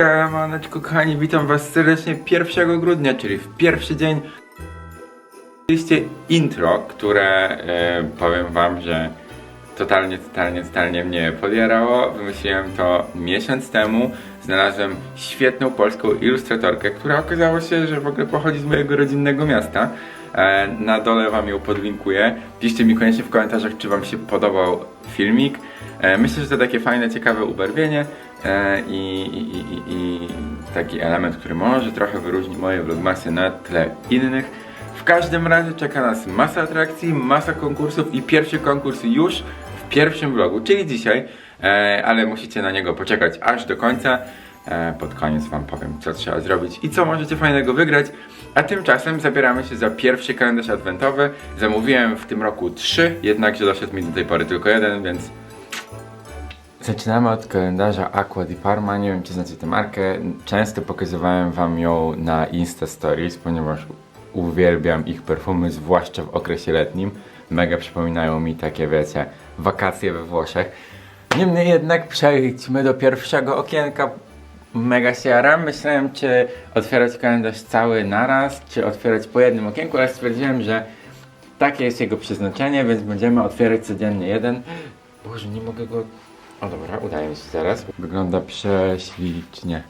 Siemaneczko kochani, witam was serdecznie 1 grudnia, czyli w pierwszy dzień Oczywiście intro, które e, powiem wam, że totalnie, totalnie, totalnie mnie podjarało. Wymyśliłem to miesiąc temu. Znalazłem świetną polską ilustratorkę, która okazało się, że w ogóle pochodzi z mojego rodzinnego miasta. E, na dole wam ją podlinkuję. Piszcie mi koniecznie w komentarzach, czy wam się podobał filmik. E, myślę, że to takie fajne, ciekawe ubarwienie e, i, i, i, i taki element, który może trochę wyróżni moje vlogmasy na tle innych. W każdym razie czeka nas masa atrakcji, masa konkursów i pierwszy konkurs już w pierwszym vlogu, czyli dzisiaj, ale musicie na niego poczekać aż do końca. Pod koniec wam powiem, co trzeba zrobić i co możecie fajnego wygrać. A tymczasem zabieramy się za pierwszy kalendarz adwentowy. Zamówiłem w tym roku trzy, jednakże doszedł mi do tej pory tylko jeden, więc Zaczynamy od kalendarza Aqua di Parma. Nie wiem, czy znacie tę markę. Często pokazywałem wam ją na Insta Stories, ponieważ uwielbiam ich perfumy, zwłaszcza w okresie letnim. Mega przypominają mi takie, wiecie, wakacje we Włoszech. Niemniej jednak przejdźmy do pierwszego okienka. Mega się jaram. Myślałem, czy otwierać kalendarz cały naraz, czy otwierać po jednym okienku, ale stwierdziłem, że takie jest jego przeznaczenie, więc będziemy otwierać codziennie jeden. Boże, nie mogę go o dobra, udaje mi się zaraz. Wygląda prześlicznie.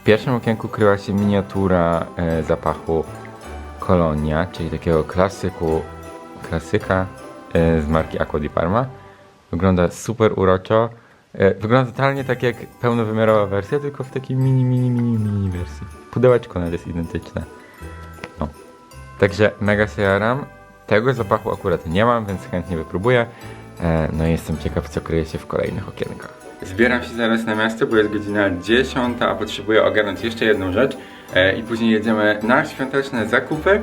W pierwszym okienku kryła się miniatura e, zapachu Kolonia, czyli takiego klasyku, klasyka e, z marki Aqua di Parma. Wygląda super uroczo. E, wygląda totalnie tak jak pełnowymiarowa wersja, tylko w takiej mini, mini, mini, mini wersji. Pudełeczko nawet jest identyczne. No. Także mega się jaram. Tego zapachu akurat nie mam, więc chętnie wypróbuję. E, no i jestem ciekaw, co kryje się w kolejnych okienkach. Zbieram się zaraz na miasto, bo jest godzina 10, a potrzebuję ogarnąć jeszcze jedną rzecz. I później jedziemy na świąteczne zakupy.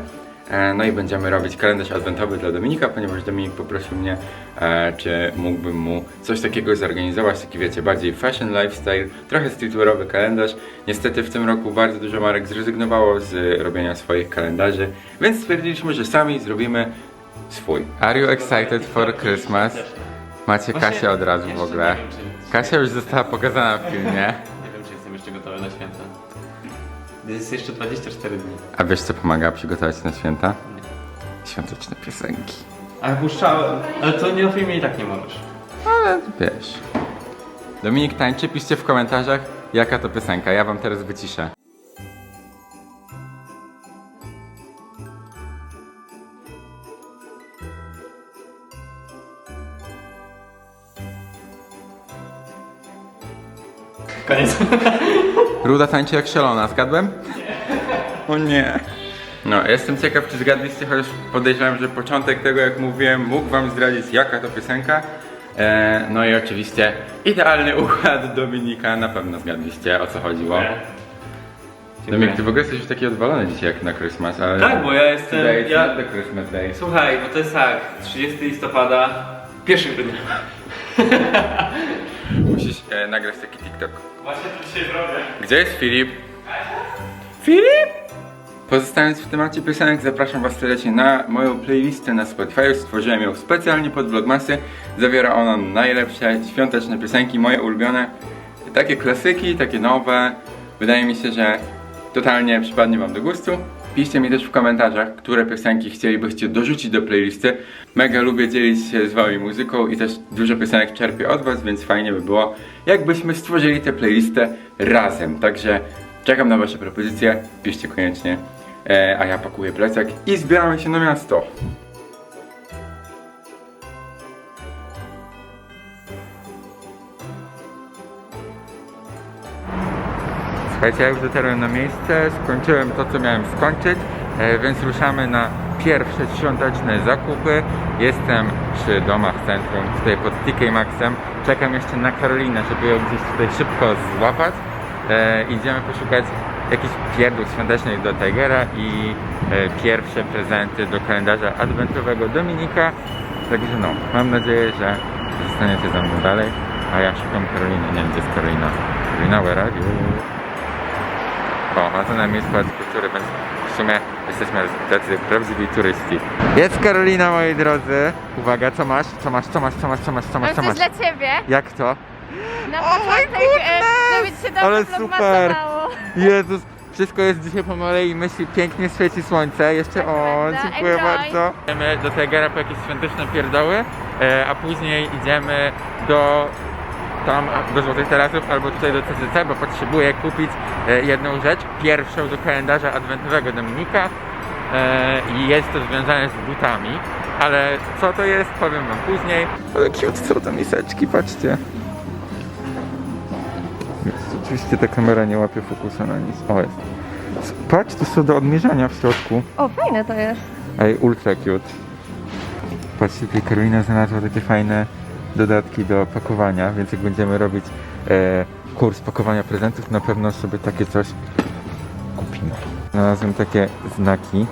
E, No i będziemy robić kalendarz adwentowy dla Dominika, ponieważ Dominik poprosił mnie, e, czy mógłbym mu coś takiego zorganizować, taki wiecie, bardziej fashion lifestyle, trochę streetwearowy kalendarz. Niestety w tym roku bardzo dużo marek zrezygnowało z robienia swoich kalendarzy, więc stwierdziliśmy, że sami zrobimy swój. Are you excited for Christmas? Macie Kasię od razu w ogóle. Kasia już została pokazana w filmie. Nie wiem, czy jestem jeszcze gotowy na święta. Jest jeszcze 24 dni. A wiesz co pomaga przygotować na święta? Świąteczne piosenki. Ale puszczałem. Ale to nie o filmie i tak nie możesz. Ale wiesz. Dominik tańczy, piszcie w komentarzach, jaka to piosenka. Ja wam teraz wyciszę. Koniec. Ruda tańczy jak szalona, zgadłem? O nie. No, jestem ciekaw, czy zgadliście, chociaż podejrzewam, że początek tego, jak mówiłem, mógł wam zdradzić, jaka to piosenka. E, no i oczywiście idealny układ Dominika, na pewno zgadliście, o co chodziło. Dominik, ty w ogóle jesteś już taki odwalony dzisiaj jak na Christmas, ale... Tak, bo ja jestem- Today ja- not the Christmas day. Słuchaj, bo to jest tak. 30 listopada, 1 grudnia. Musisz e, nagrać taki TikTok. Właśnie to dzisiaj zrobię. Gdzie jest Filip? Filip? Pozostając w temacie piosenek, zapraszam Was serdecznie na moją playlistę na Spotify. Stworzyłem ją specjalnie pod Vlogmasy. Zawiera ona najlepsze świąteczne piosenki, moje ulubione. Takie klasyki, takie nowe. Wydaje mi się, że totalnie przypadnie Wam do gustu. Piszcie mi też w komentarzach, które piosenki chcielibyście dorzucić do playlisty. Mega lubię dzielić się z Wami muzyką i też dużo piosenek czerpię od Was, więc fajnie by było, jakbyśmy stworzyli tę playlistę razem. Także czekam na Wasze propozycje, piszcie koniecznie. E, a ja pakuję plecak i zbieramy się na miasto. Słuchajcie, ja już dotarłem na miejsce, skończyłem to, co miałem skończyć, e, więc ruszamy na pierwsze świąteczne zakupy. Jestem przy domach centrum, tutaj pod TK Maxem. Czekam jeszcze na Karolinę, żeby ją gdzieś tutaj szybko złapać. E, idziemy poszukać jakichś pierdół świątecznych do Tigera i e, pierwsze prezenty do kalendarza adwentowego Dominika. Także no, mam nadzieję, że zostaniecie ze mną dalej, a ja szukam Karoliny. Nie wiem, gdzie jest Karolina. Karolina, where are you? O, ma to na miejscu Pałac Kultury, więc w sumie jesteśmy tacy prawdziwi turyści. Jest Karolina, moi drodzy. Uwaga, co masz? Co masz, co masz, co masz, co masz, co masz, Mam co coś masz? dla ciebie. Jak to? Na O, początek, goodness! e, się Ale dobrze super! Jezus, wszystko jest dzisiaj pomale i myśli, pięknie świeci słońce. Jeszcze, Tak o, prawda. dziękuję Enjoy. bardzo. Idziemy do Tigera po jakieś świąteczne pierdoły, e, a później idziemy do tam do Złotych Tarasów albo tutaj do CCC, bo potrzebuję kupić e, jedną rzecz, pierwszą do kalendarza adwentowego Dominika e, i jest to związane z butami, ale co to jest, powiem wam później. Ale cute są to miseczki, patrzcie. Oczywiście ta kamera nie łapie fokusa na nic. O, jest. Patrz, to są do odmierzania w środku. O, fajne to jest. Ej, ultra cute. Patrzcie, tutaj Karolina znalazła takie fajne dodatki do pakowania, więc jak będziemy robić e, kurs pakowania prezentów, na pewno sobie takie coś kupimy. Znalazłem takie znaki.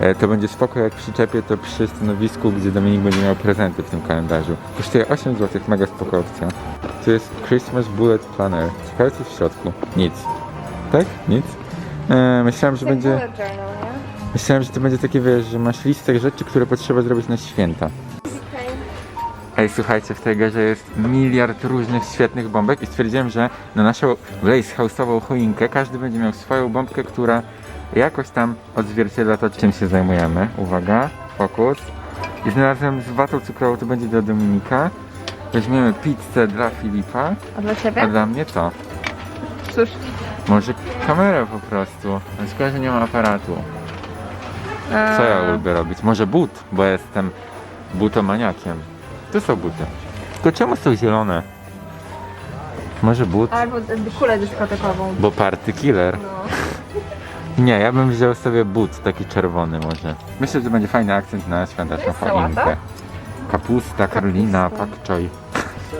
E, to będzie spoko, jak przyczepię to przy stanowisku, gdzie Dominik będzie miał prezenty w tym kalendarzu. Kosztuje 8 zł, mega spoko opcja. To jest Christmas Bullet Planner. Ciekawe co w środku. Nic. Tak? Nic? E, myślałem, że będzie... journal, nie? Myślałem, że to będzie takie, wiesz, że masz listę rzeczy, które potrzeba zrobić na święta. Ej, słuchajcie, w tej garze jest miliard różnych świetnych bombek i stwierdziłem, że na naszą Blaze House'ową choinkę każdy będzie miał swoją bombkę, która jakoś tam odzwierciedla to, czym się zajmujemy. Uwaga, fokus. I znalazłem z watą cukrową, to będzie dla Dominika. Weźmiemy pizzę dla Filipa, A dla a ciebie? dla mnie to. Cóż, Może kamerę po prostu. Ale Szkoda, że nie ma aparatu. Co ja lubię robić? Może but, bo jestem butomaniakiem. To są buty. Tylko czemu są zielone? Może but? Albo kulę dyskotekową. Bo party killer. No. Nie, ja bym wziął sobie but, taki czerwony może. Myślę, że będzie fajny akcent na świąteczną jest sałata? choinkę. Kapusta, Karolina, pak choi.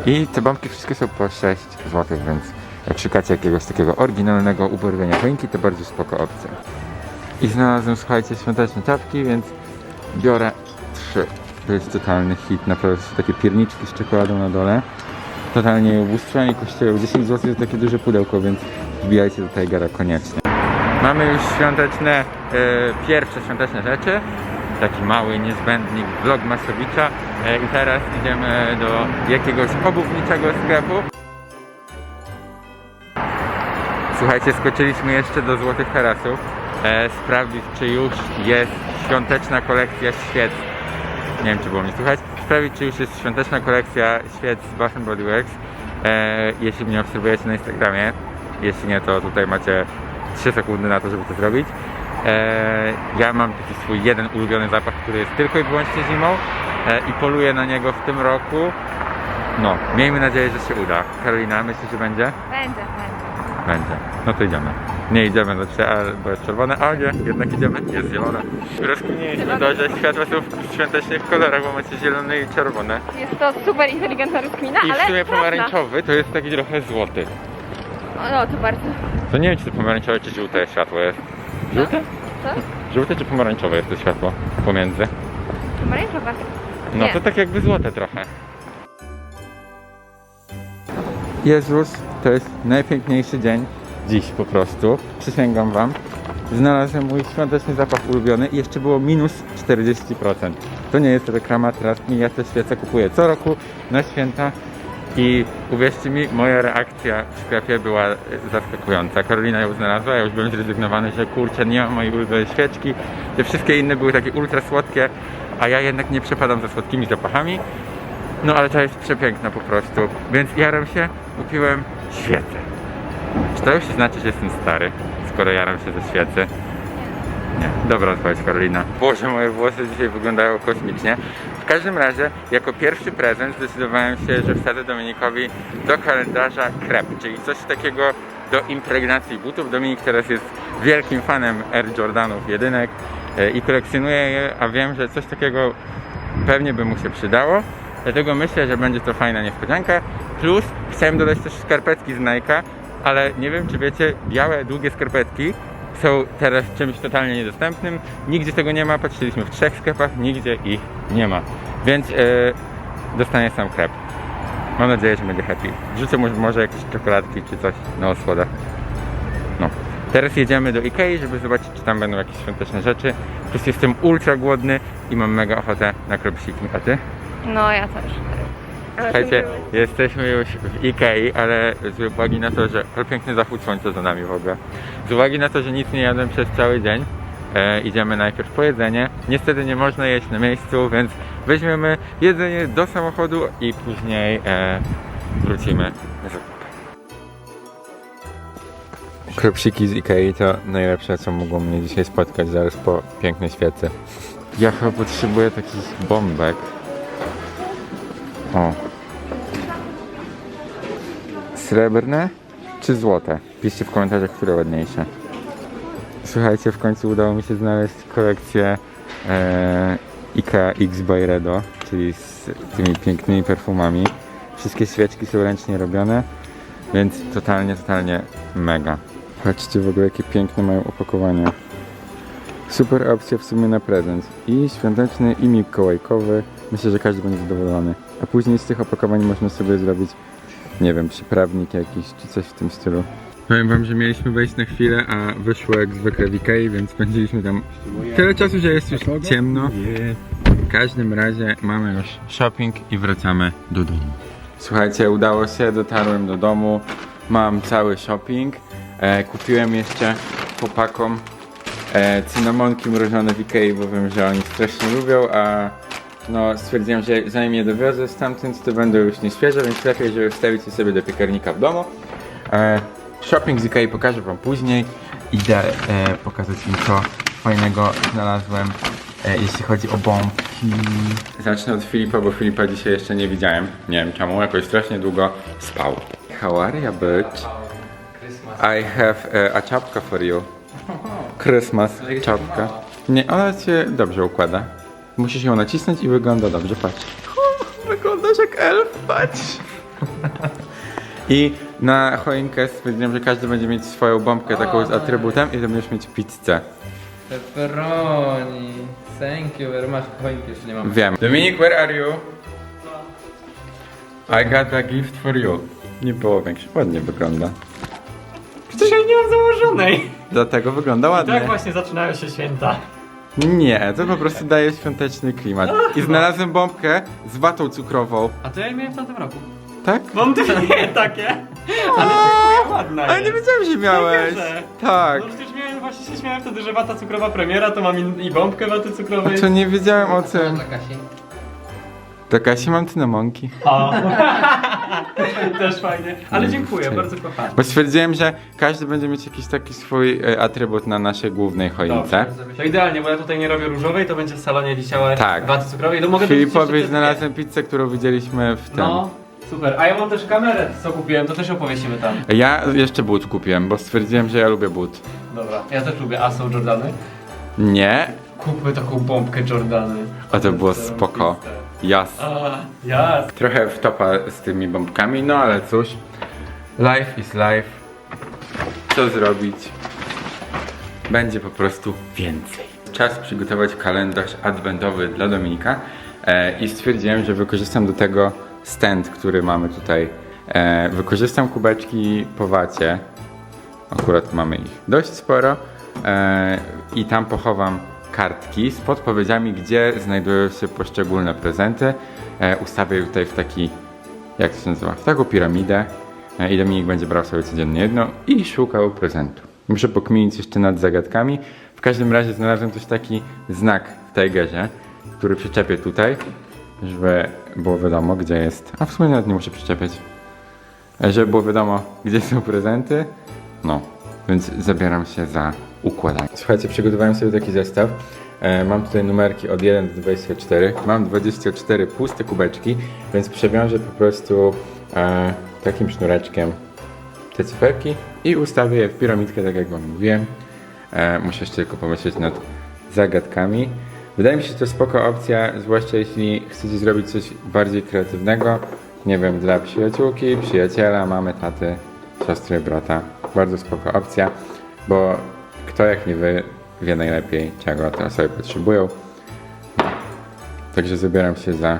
I te bombki wszystkie są po 6 zł, więc jak szukacie jakiegoś takiego oryginalnego ubarwienia choinki, to bardzo spoko opcja. I znalazłem, słuchajcie, świąteczne czapki, więc biorę trzy. To jest totalny hit, naprawdę są takie pierniczki z czekoladą na dole. Totalnie i kosztują 10 zł za takie duże pudełko, więc wbijajcie do Tigera koniecznie. Mamy już świąteczne, e, pierwsze świąteczne rzeczy. Taki mały, niezbędnik vlogmasowicza. E, I teraz idziemy do jakiegoś obuwniczego sklepu. Słuchajcie, skoczyliśmy jeszcze do Złotych Tarasów. E, sprawdzić, czy już jest świąteczna kolekcja świec. Nie wiem, czy było mnie słuchać. Sprawdzić, czy już jest świąteczna kolekcja świec z Bath Body Works. E, jeśli mnie obserwujecie na Instagramie. Jeśli nie, to tutaj macie 3 sekundy na to, żeby to zrobić. E, ja mam taki swój jeden ulubiony zapach, który jest tylko i wyłącznie zimą e, i poluję na niego w tym roku. No, miejmy nadzieję, że się uda. Karolina, myślisz, że będzie? Będzie, będzie. Będzie. No to idziemy. Nie idziemy do ale- bo jest czerwone, a nie, jednak idziemy, jest zielone. Rozkminiliśmy to, że światła są w świątecznych kolorach, bo macie zielone i czerwone. Jest to super inteligentna rozkmina, I w sumie pomarańczowy to jest taki trochę złoty. O, no, to bardzo. To nie wiem, czy to pomarańczowe, czy żółte światło jest. Żółte? Co? Żółte czy pomarańczowe jest to światło pomiędzy? Pomarańczowa. No Nie. to tak jakby złote trochę. Jezus, to jest najpiękniejszy dzień. Dziś po prostu. Przysięgam wam. Znalazłem mój świąteczny zapach ulubiony i jeszcze było minus 40%. To nie jest reklama, teraz mi ja te świece kupuję co roku na święta i uwierzcie mi, moja reakcja w sklepie była zaskakująca. Karolina ją znalazła, ja już byłem zrezygnowany, że kurczę, nie mam mojej ulubionej świeczki. Te wszystkie inne były takie ultra słodkie, a ja jednak nie przepadam za słodkimi zapachami. No ale ta jest przepiękna po prostu. Więc jaram się, kupiłem świecę. Czy to już znaczy, że jestem stary, skoro jaram się ze świecy? Nie, dobra odpowiedź Karolina. Boże, moje włosy dzisiaj wyglądają kosmicznie. W każdym razie, jako pierwszy prezent zdecydowałem się, że wsadzę Dominikowi do kalendarza krep, czyli coś takiego do impregnacji butów. Dominik teraz jest wielkim fanem Air Jordanów jedynek e, i kolekcjonuje je, a wiem, że coś takiego pewnie by mu się przydało. Dlatego myślę, że będzie to fajna niespodzianka. Plus chciałem dodać też skarpetki z Nike'a, ale nie wiem czy wiecie, białe, długie skarpetki są teraz czymś totalnie niedostępnym. Nigdzie tego nie ma, patrzyliśmy w trzech sklepach, nigdzie ich nie ma. Więc yy, dostanie sam krep. Mam nadzieję, że będzie happy. Wrzucę mu może jakieś czekoladki czy coś na osłodę. No. Teraz jedziemy do Ikei, żeby zobaczyć, czy tam będą jakieś świąteczne rzeczy. Plus jestem ultra głodny i mam mega ochotę na kropsiki. A ty? No, ja też. Słuchajcie, jesteśmy już w Ikei, ale z uwagi na to, że... Ale piękny zachód słońca za nami w ogóle. Z uwagi na to, że nic nie jadłem przez cały dzień, e, idziemy najpierw po jedzenie. Niestety nie można jeść na miejscu, więc weźmiemy jedzenie do samochodu i później e, wrócimy na zakupy. Kropsiki z Ikei to najlepsze, co mogło mnie dzisiaj spotkać zaraz po pięknej świecy. Ja chyba potrzebuję takich bombek. O. Srebrne czy złote? Piszcie w komentarzach, które ładniejsze. Słuchajcie, w końcu udało mi się znaleźć kolekcję e, IKEA X by Redo, czyli z tymi pięknymi perfumami. Wszystkie świeczki są ręcznie robione, więc totalnie, totalnie mega. Patrzcie w ogóle, jakie piękne mają opakowania. Super opcja w sumie na prezent. I świąteczny, i mikołajkowy. Myślę, że każdy będzie zadowolony. A później z tych opakowań można sobie zrobić, nie wiem, przyprawnik jakiś, czy coś w tym stylu. Powiem wam, że mieliśmy wejść na chwilę, a wyszło jak zwykle w Ikei, więc spędziliśmy tam tyle czasu, że jest już ciemno. W każdym razie mamy już shopping i wracamy do domu. Słuchajcie, udało się, dotarłem do domu, mam cały shopping. E, kupiłem jeszcze chłopakom e, cynamonki mrożone w Ikei, bo wiem, że oni strasznie lubią, a no stwierdziłem, że zanim je dowiozę stamtąd, to będą już nieświeże, więc lepiej, żeby wstawić je sobie do piekarnika w domu. E, shopping z Ikei pokażę wam później. Idę e, pokazać im co fajnego znalazłem, e, jeśli chodzi o bombki. Zacznę od Filipa, bo Filipa dzisiaj jeszcze nie widziałem. Nie wiem czemu, jakoś strasznie długo spał. How are you, bitch? I have e, a czapka for you. Christmas czapka. Nie, ona się dobrze układa. Musisz ją nacisnąć i wygląda dobrze, patrz. Wyglądasz jak elf, patrz. I na choinkę stwierdziłem, że każdy będzie mieć swoją bombkę taką z atrybutem i to będziesz mieć pizzę. Pepperoni. Thank you very much. Choinki jeszcze nie mam. Wiem. Dominik, where are you? I got a gift for you. Nie było większe. Ładnie wygląda. Przecież ja nie mam założonej. Dlatego wygląda ładnie. Tak właśnie zaczynają się święta. Nie, to po prostu daje świąteczny klimat. I znalazłem bombkę z watą cukrową. A to ja je miałem w tamtym roku. Tak? Mam dwie takie. Ale dziękuję, ładna Ale nie jest. wiedziałem, że miałeś. wierzę. Tak. No przecież miałem, właśnie się śmiałem wtedy, że wata cukrowa premiera, to mam i, i bombkę waty cukrowej. To nie wiedziałem o tym. Dla Kasi. Do Kasi mam cynamonki. A. Też fajnie. Ale dziękuję, bardzo kocham. Bo stwierdziłem, że każdy będzie mieć jakiś taki swój e, atrybut na naszej głównej choince. To idealnie, bo ja tutaj nie robię różowej, to będzie w salonie wisiała Tak. waty cukrowej. To mogę dorzucić Filipowi jeszcze te znalazłem pizzę, którą widzieliśmy w tym. dwie. No, super. A ja mam też kamerę, co kupiłem, to też ją powiesimy tam. Ja jeszcze but kupiłem, bo stwierdziłem, że ja lubię but. Dobra. Ja też lubię. A są Jordany? Nie, Kupmy taką bombkę Jordany. a to było spoko. Jas. Jas. Trochę wtopa z tymi bombkami, no ale cóż. Life is life. Co zrobić? Będzie po prostu więcej. Czas przygotować kalendarz adwentowy dla Dominika e, i stwierdziłem, że wykorzystam do tego stand, który mamy tutaj. E, wykorzystam kubeczki po wacie. Akurat mamy ich dość sporo. E, I tam pochowam kartki z podpowiedziami, gdzie znajdują się poszczególne prezenty. E, ustawię tutaj w taki, jak to się nazywa, w taką piramidę. E, I Dominik będzie brał sobie codziennie jedno i szukał prezentu. Muszę pokminić jeszcze nad zagadkami. W każdym razie znalazłem też taki znak w Tigerze, który przyczepię tutaj, żeby było wiadomo, gdzie jest. A w sumie nawet nie muszę przyczepiać. E, Żeby było wiadomo, gdzie są prezenty. No, więc zabieram się za układanie. Słuchajcie, przygotowałem sobie taki zestaw. E, mam tutaj numerki od 1 do 24. Mam 24 puste kubeczki, więc przewiążę po prostu e, takim sznureczkiem te cyferki i ustawię je w piramidkę, tak jak wam mówiłem. E, muszę jeszcze tylko pomyśleć nad zagadkami. Wydaje mi się, że to spoko opcja, zwłaszcza jeśli chcecie zrobić coś bardziej kreatywnego. Nie wiem, dla przyjaciółki, przyjaciela, mamy, taty, siostry, brata. Bardzo spoko opcja, bo kto jak nie wy wie najlepiej, czego te osoby potrzebują. Także zabieram się za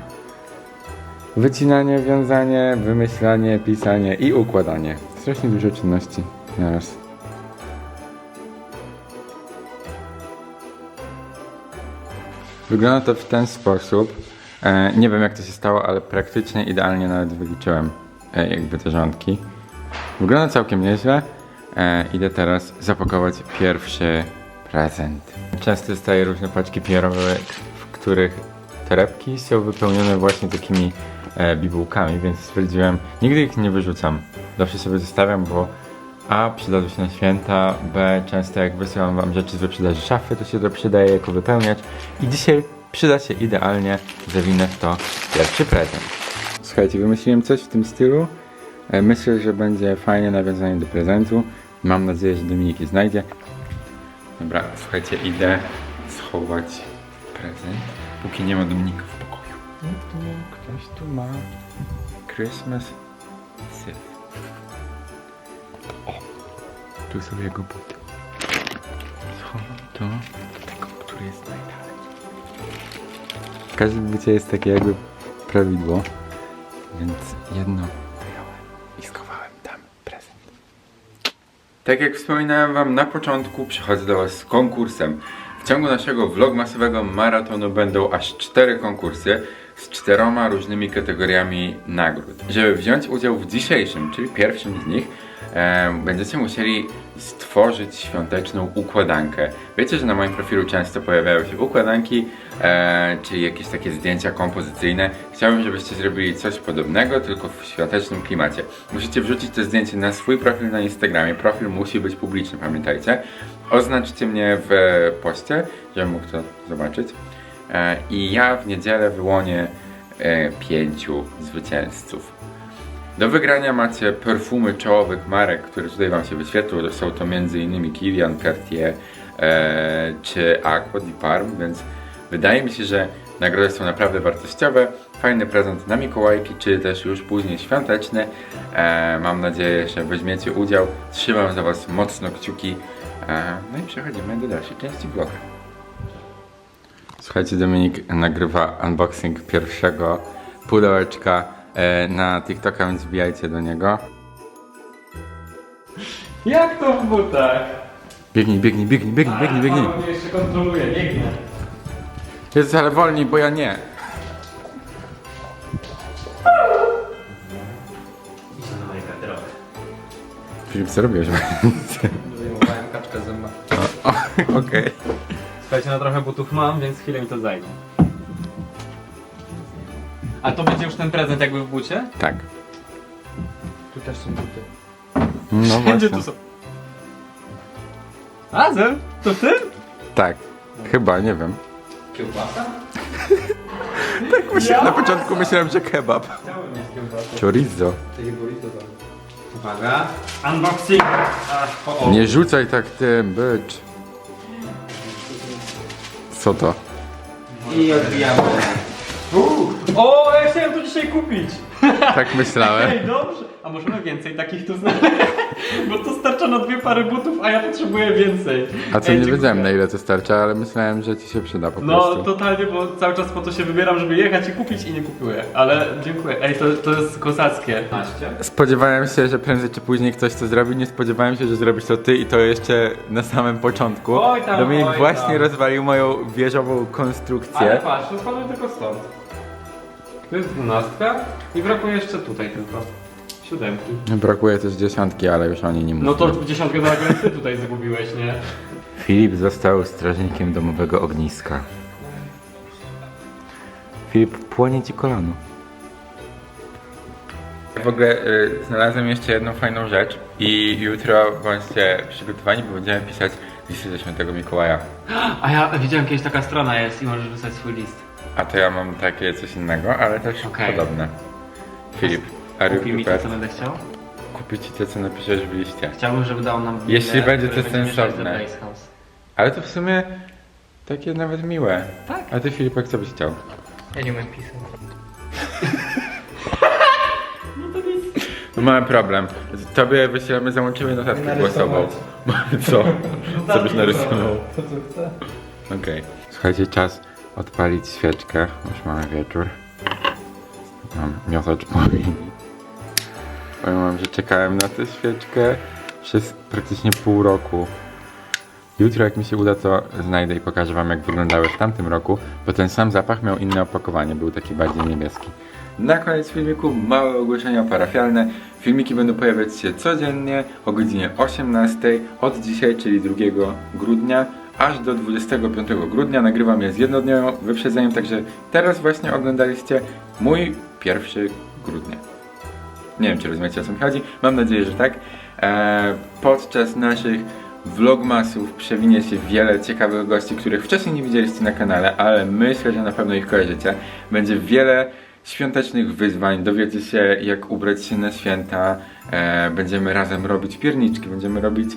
wycinanie, wiązanie, wymyślanie, pisanie i układanie. Strasznie dużo czynności naraz. Wygląda to w ten sposób. E, nie wiem jak to się stało, ale praktycznie idealnie nawet wyliczyłem e, jakby te rządki. Wygląda całkiem nieźle. E, idę teraz zapakować pierwszy prezent. Często dostaję różne paczki PR-owe, w których torebki są wypełnione właśnie takimi e, bibułkami, więc stwierdziłem, nigdy ich nie wyrzucam. Zawsze sobie zostawiam, bo A. Przydadzą się na święta, B. Często jak wysyłam wam rzeczy z wyprzedaży szafy, to się to przydaje jako wypełniać. I dzisiaj przyda się idealnie, zawinę w to pierwszy prezent. Słuchajcie, wymyśliłem coś w tym stylu. E, Myślę, że będzie fajne nawiązanie do prezentu. Mam nadzieję, że Dominik je znajdzie. Dobra, słuchajcie, idę schować prezent, póki nie ma Dominika w pokoju. Tu, tu, ktoś tu ma Christmas syf. O, tu są jego buty. Schowam to do tego, który jest najdalej. W każdym bucie jest takie jakby prawidło, więc jedno Tak jak wspominałem wam na początku, przychodzę do was z konkursem. W ciągu naszego vlogmasowego maratonu będą aż cztery konkursy z czteroma różnymi kategoriami nagród. Żeby wziąć udział w dzisiejszym, czyli pierwszym z nich, e, będziecie musieli stworzyć świąteczną układankę. Wiecie, że na moim profilu często pojawiają się układanki, e, czyli jakieś takie zdjęcia kompozycyjne. Chciałbym, żebyście zrobili coś podobnego, tylko w świątecznym klimacie. Musicie wrzucić to zdjęcie na swój profil na Instagramie. Profil musi być publiczny, pamiętajcie. Oznaczcie mnie w poście, żebym mógł to zobaczyć. E, I ja w niedzielę wyłonię e, pięciu zwycięzców. Do wygrania macie perfumy czołowych marek, które tutaj Wam się wyświetlą. Są to m.in. Kilian, Cartier e, czy Aqua di Parm, więc wydaje mi się, że nagrody są naprawdę wartościowe. Fajny prezent na Mikołajki, czy też już później świąteczny. E, mam nadzieję, że weźmiecie udział. Trzymam za Was mocno kciuki. E, no i przechodzimy do dalszej części vloga. Słuchajcie, Dominik nagrywa unboxing pierwszego pudełeczka na TikToka, więc wbijajcie do niego. Jak to w butach? Biegnij, biegnij, biegnij, biegnij, biegnij, biegnij. Paweł mnie jeszcze kontroluje, biegnę. Jest ale wolniej, bo ja nie. Idź na moje garderoby. Filip, co robisz? Wyjmowałem kaczkę zęba. Okej. Słuchajcie, no trochę butów mam, więc chwilę mi to zajmie. A to będzie już ten prezent jakby w bucie? Tak. Tu też są buty. No Wszędzie właśnie. tu są. Razem? To ty? Tak. Chyba, nie wiem. Kiełbasa? Tak myślałem, na początku myślałem, że kebab. Chciałem mieć kiełbasę. Chorizo. Uwaga. Unboxing! Ach, o, o. Nie rzucaj tak tym, bycz. Co to? I odbijamy. O, ja chciałem to dzisiaj kupić! Tak myślałem. Ej, dobrze! A możemy więcej takich tu znaleźć? Bo to starcza na dwie pary butów, a ja potrzebuję więcej. A co Ej, nie dziękuję. wiedziałem na ile to starcza, ale myślałem, że ci się przyda po No, prostu. totalnie, bo cały czas po to się wybieram, żeby jechać i kupić i nie kupuję. Ale dziękuję. Ej, to, to jest kozackie. 15. Spodziewałem się, że prędzej czy później ktoś to zrobi. Nie spodziewałem się, że zrobisz to ty i to jeszcze na samym początku. Oj tam, Dominik oj właśnie tam. rozwalił moją wieżową Ale konstrukcję. patrz, to spadły tylko stąd. Tu jest dwunastka i brakuje jeszcze tutaj tylko. Siódemki. Brakuje też dziesiątki, ale już o niej nie mówię. No to dziesiątkę to ty tutaj zgubiłeś, nie? Filip został strażnikiem domowego ogniska. Filip, płonie ci kolano. W ogóle y, znalazłem jeszcze jedną fajną rzecz i jutro bądźcie przygotowani, bo będziemy pisać listy do świętego Mikołaja. A ja widziałem kiedyś taka strona jest i możesz wysłać swój list. A to ja mam takie coś innego, ale też Okej. podobne. Filip, are Kupi mi to, prepared? co będę chciał. Kupię ci to, co napiszesz w liście. Chciałbym, żeby dał nam Jeśli willę, będzie które to będziemy sensowne. do Blaze House. Ale to w sumie takie nawet miłe. Tak. A ty Filipek, co byś chciał? Ja nie umiem pisać. No mamy problem. Tobie wyślemy, załączymy notatkę głosową. Co? Co byś narysował? To co chcę? Okej. Słuchajcie, czas odpalić świeczkę. Już mamy wieczór. Mam miotacz płomieni. Powiem wam, że czekałem na tę świeczkę przez praktycznie pół roku. Jutro jak mi się uda, to znajdę i pokażę wam jak wyglądały w tamtym roku, bo ten sam zapach miał inne opakowanie, był taki bardziej niebieski. Na koniec filmiku małe ogłoszenia parafialne. Filmiki będą pojawiać się codziennie o godzinie 18 od dzisiaj, czyli 2 grudnia, aż do 25 grudnia. Nagrywam je z jednodniowym wyprzedzeniem, także teraz właśnie oglądaliście mój pierwszy grudnia. Nie wiem, czy rozumiecie o co mi chodzi. Mam nadzieję, że tak. Eee, podczas naszych vlogmasów przewinie się wiele ciekawych gości, których wcześniej nie widzieliście na kanale, ale myślę, że na pewno ich kojarzycie. Będzie wiele świątecznych wyzwań, dowiecie się jak ubrać się na święta, eee, będziemy razem robić pierniczki, będziemy robić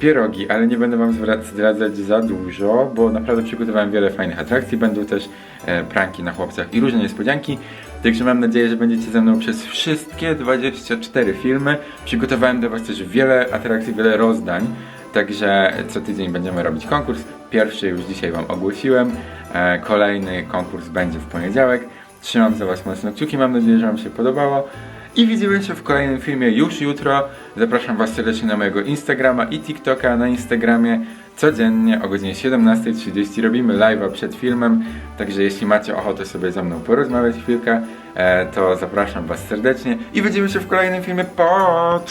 pierogi, ale nie będę wam zdradzać za dużo, bo naprawdę przygotowałem wiele fajnych atrakcji. Będą też e, pranki na chłopcach i różne niespodzianki. Także mam nadzieję, że będziecie ze mną przez wszystkie 24 filmy. Przygotowałem dla was też wiele atrakcji, wiele rozdań. Także co tydzień będziemy robić konkurs. Pierwszy już dzisiaj wam ogłosiłem. E, kolejny konkurs będzie w poniedziałek. Trzymam za was mocno kciuki, mam nadzieję, że wam się podobało. I widzimy się w kolejnym filmie już jutro. Zapraszam Was serdecznie na mojego Instagrama i TikToka. Na Instagramie codziennie o godzinie 17.30 robimy live'a przed filmem. Także jeśli macie ochotę sobie ze mną porozmawiać chwilkę, e, to zapraszam Was serdecznie. I widzimy się w kolejnym filmie. Pa!